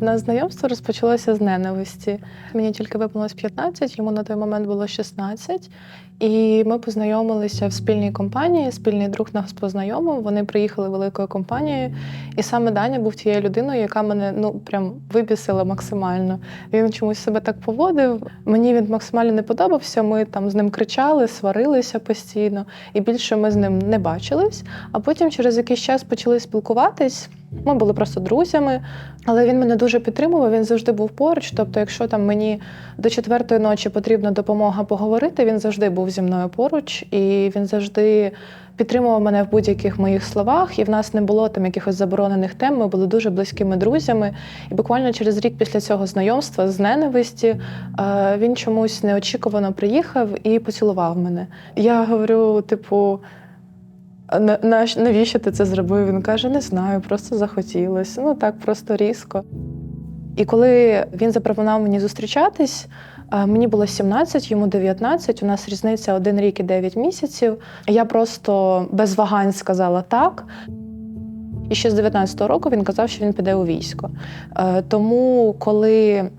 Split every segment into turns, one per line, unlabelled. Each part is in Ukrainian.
На знайомство розпочалося з ненависті. Мені тільки виповнилось 15, йому на той момент було 16. І ми познайомилися в спільній компанії. Спільний друг нас познайомив. Вони приїхали великою компанією. І саме Даня був тією людиною, яка мене ну прям вибісила максимально. Він чомусь себе так поводив. Мені він максимально не подобався. Ми там з ним кричали, сварилися постійно, і більше ми з ним не бачились. А потім через якийсь час почали спілкуватись. Ми були просто друзями, але він мене дуже підтримував. Він завжди був поруч. Тобто, якщо там мені до четвертої ночі потрібна допомога поговорити, він завжди був зі мною поруч, і він завжди підтримував мене в будь-яких моїх словах. І в нас не було там якихось заборонених тем. Ми були дуже близькими друзями. І буквально через рік після цього знайомства з ненависті е, він чомусь неочікувано приїхав і поцілував мене. Я говорю, типу. «А на- навіщо ти це зробив? Він каже: не знаю, просто захотілося. Ну так, просто різко. І коли він запропонував мені зустрічатись, мені було 17, йому 19, у нас різниця один рік і 9 місяців. Я просто без вагань сказала так. І ще з 19-го року він казав, що він піде у військо. Е, Тому, коли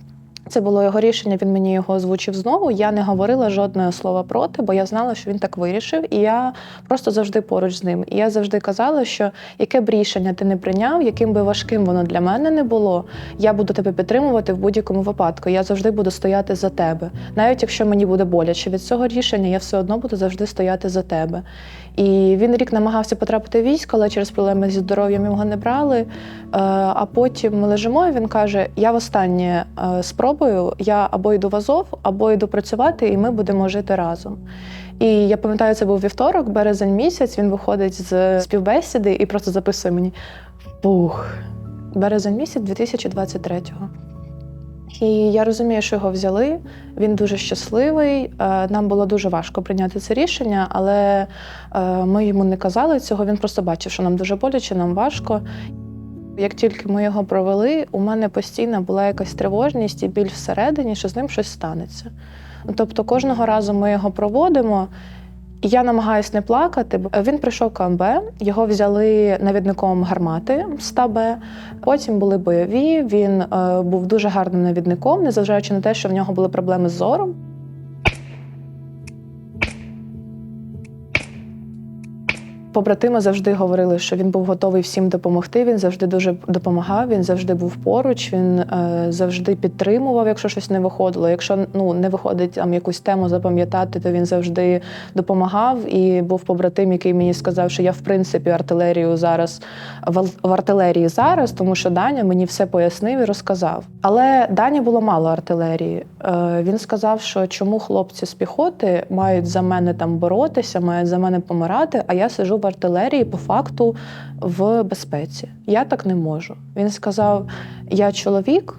це було його рішення, він мені його озвучив знову. Я не говорила жодного слова проти, бо я знала, що він так вирішив, і я просто завжди поруч з ним. І я завжди казала, що яке б рішення ти не прийняв, яким би важким воно для мене не було, я буду тебе підтримувати в будь-якому випадку. Я завжди буду стояти за тебе. Навіть якщо мені буде боляче від цього рішення, я все одно буду завжди стояти за тебе. І він рік намагався потрапити в військо, але через проблеми зі здоров'ям його не брали. Е, А потім ми лежимо, і він каже: Я востаннє е, спробую, я або йду в Азов, або йду працювати, і ми будемо жити разом. І я пам'ятаю, це був вівторок, березень місяць. Він виходить з співбесіди і просто записує мені Пух. Березень місяць 2023-го. І я розумію, що його взяли. Він дуже щасливий. Е, Нам було дуже важко прийняти це рішення, але е, ми йому не казали цього. Він просто бачив, що нам дуже боляче, нам важко. Як тільки ми його провели, у мене постійно була якась тривожність і біль всередині, що з ним щось станеться. Тобто кожного разу ми його проводимо, і я намагаюся не плакати. Він прийшов КМБ, його взяли навідником гармати 100Б. Потім були бойові. Він е, був дуже гарним навідником, незважаючи на те, що в нього були проблеми з зором. Побратими завжди говорили, що він був готовий всім допомогти. Він завжди дуже допомагав. Він завжди був поруч. Він е, завжди підтримував, якщо щось не виходило. Якщо ну не виходить там якусь тему запам'ятати, то він завжди допомагав. І був побратим, який мені сказав, що я в принципі артилерію зараз в, артилерії зараз, тому що Даня мені все пояснив і розказав. Але Дані було мало артилерії. Е, він сказав, що чому хлопці з піхоти мають за мене там боротися, мають за мене помирати, а я сижу в артилерії по факту в безпеці. Я так не можу. Він сказав: я чоловік,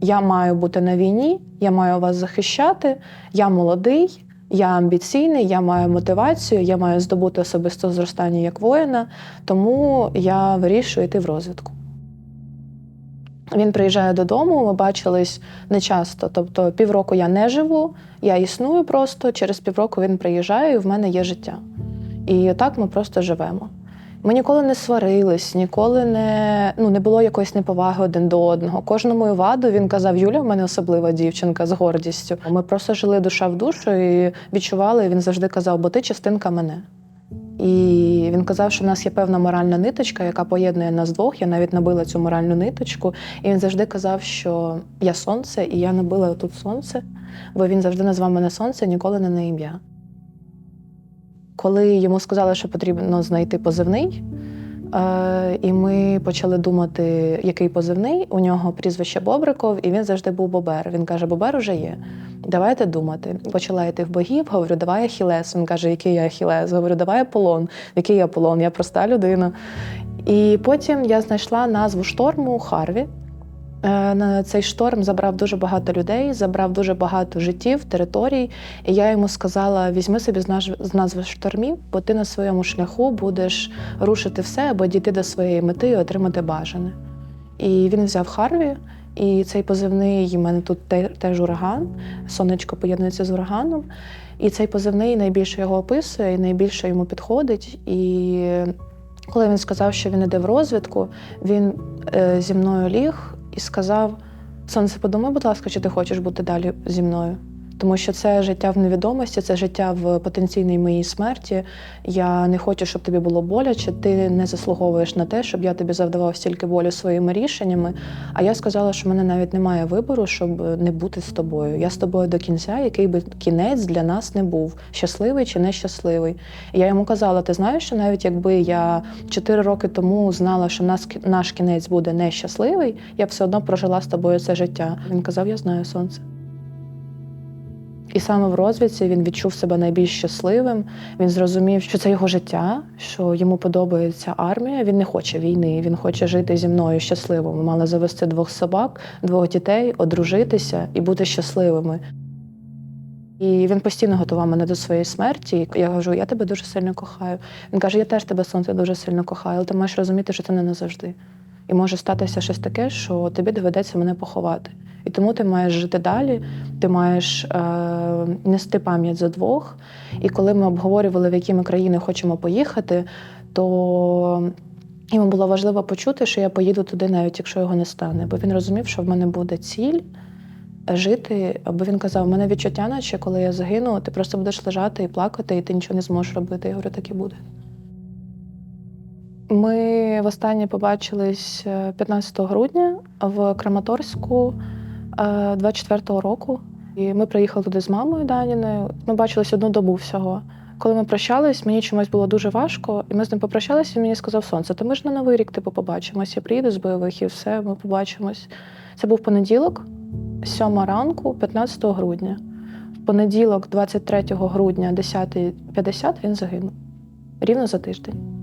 я маю бути на війні, я маю вас захищати, я молодий. Я амбіційний, я маю мотивацію, я маю здобути особисте зростання як воїна, тому я вирішую йти в розвідку. Він приїжджає додому, ми бачились не часто. Тобто півроку я не живу, я існую просто. Через півроку він приїжджає, і в мене є життя. І так ми просто живемо. Ми ніколи не сварились, ніколи не, ну, не було якоїсь неповаги один до одного. Кожну мою ваду він казав: Юля, в мене особлива дівчинка з гордістю. Ми просто жили душа в душу і відчували. і Він завжди казав, бо ти частинка мене. І він казав, що в нас є певна моральна ниточка, яка поєднує нас двох. Я навіть набила цю моральну ниточку. І він завжди казав, що я сонце, і я набила тут сонце, бо він завжди назвав мене сонце, ніколи не на ім'я. Коли йому сказали, що потрібно знайти позивний, е, і ми почали думати, який позивний. У нього прізвище Бобриков, і він завжди був Бобер. Він каже: Бобер уже є. Давайте думати. Почала йти в богів, говорю, давай Ахілес. Він каже, який я Ахілес? Говорю, давай Аполлон. Який я Аполлон? Я проста людина. І потім я знайшла назву шторму Харві. Е, Цей шторм забрав дуже багато людей, забрав дуже багато життів, територій. І я йому сказала: візьми собі з назви штормів, бо ти на своєму шляху будеш рушити все, аби дійти до своєї мети і отримати бажане. І він взяв Харві, і цей позивний у мене тут теж ураган. Сонечко поєднується з ураганом. І цей позивний найбільше його описує і найбільше йому підходить. І коли він сказав, що він іде в розвідку, він е, зі мною ліг і сказав: Сонце, подумай, будь ласка, чи ти хочеш бути далі зі мною? Тому що це життя в невідомості, це життя в потенційній моїй смерті. Я не хочу, щоб тобі було боляче. Ти не заслуговуєш на те, щоб я тобі завдавав стільки болю своїми рішеннями. А я сказала, що в мене навіть немає вибору, щоб не бути з тобою. Я з тобою до кінця, який би кінець для нас не був, щасливий чи нещасливий. І я йому казала: ти знаєш, що навіть якби я чотири роки тому знала, що нас наш кінець буде нещасливий, я б все одно прожила з тобою це життя. Він казав: Я знаю сонце. І саме в розвідці він відчув себе найбільш щасливим. Він зрозумів, що це його життя, що йому подобається армія. Він не хоче війни, він хоче жити зі мною щасливо. Ми мали завести двох собак, двох дітей, одружитися і бути щасливими. І він постійно готував мене до своєї смерті. Я кажу, я тебе дуже сильно кохаю. Він каже, я теж тебе сонце дуже сильно кохаю, але ти маєш розуміти, що це не назавжди. І може статися щось таке, що тобі доведеться мене поховати. І тому ти маєш жити далі, ти маєш е, нести пам'ять за двох. І коли ми обговорювали, в які ми країни хочемо поїхати, то йому було важливо почути, що я поїду туди, навіть якщо його не стане. Бо він розумів, що в мене буде ціль жити. Бо він казав, у мене відчуття, наче коли я загину, ти просто будеш лежати і плакати, і ти нічого не зможеш робити. Я говорю, так і буде. Ми востаннє побачились е, 15 грудня в Краматорську 24-го року. І ми приїхали туди з мамою Даніною. Ми бачились одну добу всього. Коли ми прощались, мені чомусь було дуже важко, і ми з ним попрощалися, він мені сказав Сонце, то ми ж на Новий рік типу побачимось. Я приїду з бойових і все, ми побачимось. Це був понеділок, 7 ранку, 15 грудня. В понеділок, 23 грудня, 10.50 він загинув. Рівно за тиждень.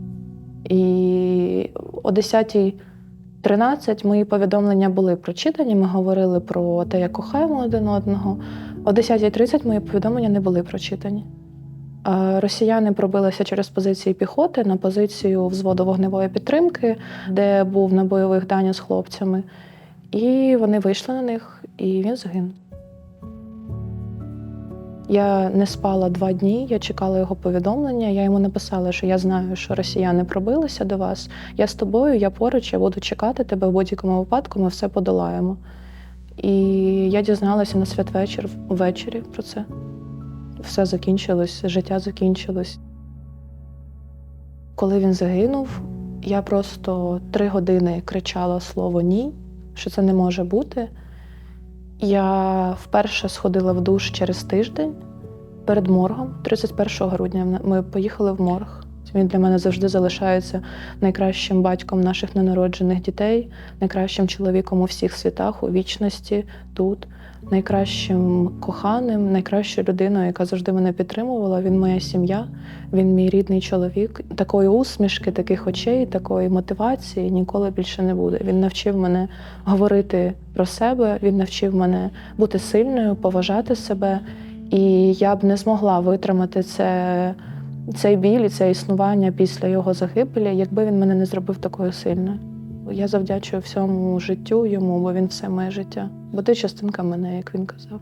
І о 10.13 мої повідомлення були прочитані. Ми говорили про те, як кохаємо один одного. О 10.30 мої повідомлення не були прочитані. Е, Росіяни пробилися через позиції піхоти на позицію взводу вогневої підтримки, де був на бойових Даня з хлопцями. І вони вийшли на них, і він загинув. Я не спала два дні, я чекала його повідомлення. Я йому написала, що я знаю, що росіяни пробилися до вас. Я з тобою, я поруч, я буду чекати тебе в будь-якому випадку, ми все подолаємо. І я дізналася на святвечір ввечері про це. Все закінчилось, життя закінчилось. Коли він загинув, я просто три години кричала слово ні, що це не може бути. Я вперше сходила в душ через тиждень перед моргом. 31 грудня ми поїхали в морг. Він для мене завжди залишається найкращим батьком наших ненароджених дітей, найкращим чоловіком у всіх світах, у вічності тут, найкращим коханим, найкращою людиною, яка завжди мене підтримувала. Він моя сім'я, він мій рідний чоловік. Такої усмішки, таких очей, такої мотивації ніколи більше не буде. Він навчив мене говорити про себе, він навчив мене бути сильною, поважати себе. І я б не змогла витримати це, цей біль і це існування після його загибелі, якби він мене не зробив такою сильною. Я завдячую всьому життю йому, бо він все моє життя. Бо ти частинка мене, як він казав.